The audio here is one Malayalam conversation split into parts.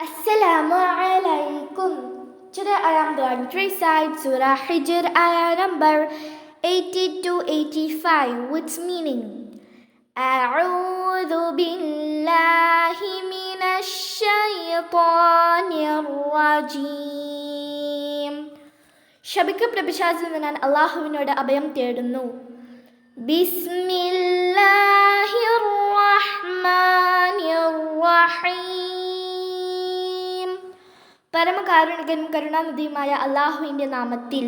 Assalamu alaikum. Today I am going to recite Surah Hijr ayah number 80 to 85 with meaning. أعوذ بالله من الشيطان الرجيم ശപിക്കപ്രപിശാചിൽ നിന്ന് ഞാൻ അള്ളാഹുവിനോട് അഭയം തേടുന്നു ബിസ്മില്ലാഹിർ റഹ്മാനിർ റഹീം പരമകാരുണികനും കരുണാനിധിയുമായ അള്ളാഹുവിൻ്റെ നാമത്തിൽ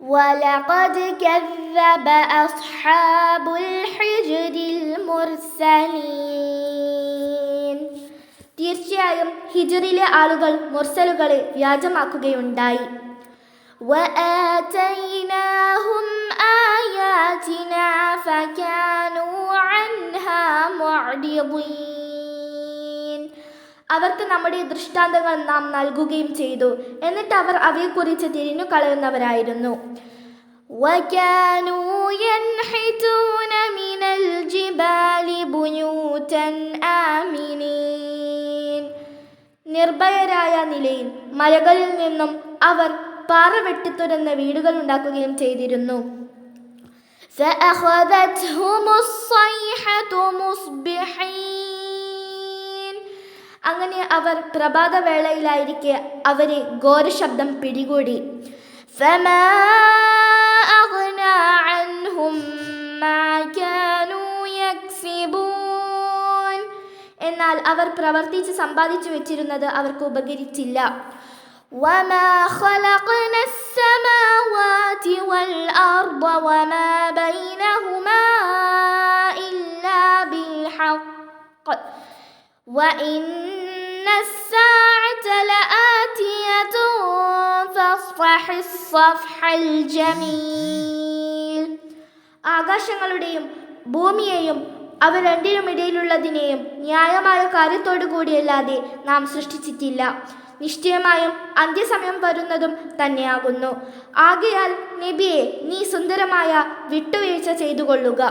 ولقد كذب أصحاب الحجر المرسلين തീർച്ചയായും ഹിജറിലെ ആളുകൾ മുർസലുകളെ വ്യാജമാക്കുകയുണ്ടായി وآتيناهم آياتنا فكانوا عنها معرضين അവർക്ക് നമ്മുടെ ദൃഷ്ടാന്തങ്ങൾ നാം നൽകുകയും ചെയ്തു എന്നിട്ട് അവർ അവയെക്കുറിച്ച് തിരിഞ്ഞു കളയുന്നവരായിരുന്നു وكانوا ينحتون من الجبال بيوتا آمنين നിർഭയരായ നിലയിൽ മലകളിൽ നിന്നും അവർ പാറ വെട്ടിത്തുരന്ന് വീടുകൾ ഉണ്ടാക്കുകയും ചെയ്തിരുന്നു فأخذتهم الصيحة مصبحين അങ്ങനെ അവർ പ്രഭാതവേളയിലായിരിക്കെ അവരെ ഘോരശബ്ദം പിടികൂടി فما أغنى عنهم ما كانوا يكسبون എന്നാൽ അവർ പ്രവർത്തിച്ച് സമ്പാദിച്ചു വെച്ചിരുന്നത് അവർക്ക് ഉപകരിച്ചില്ല وما خلقنا السماوات والأرض وما بينهما إلا بالحق وإن الساعة لآتية فاصفح الصفح الجميل ആകാശങ്ങളുടെയും ഭൂമിയെയും അവ രണ്ടിനുമിടയിലുള്ളതിനെയും ന്യായമായ കാര്യത്തോടു കൂടിയല്ലാതെ നാം സൃഷ്ടിച്ചിട്ടില്ല നിശ്ചയമായും അന്ത്യസമയം വരുന്നതും തന്നെയാകുന്നു ആകയാൽ നബിയെ നീ സുന്ദരമായ വിട്ടുവീഴ്ച ചെയ്തുകൊള്ളുക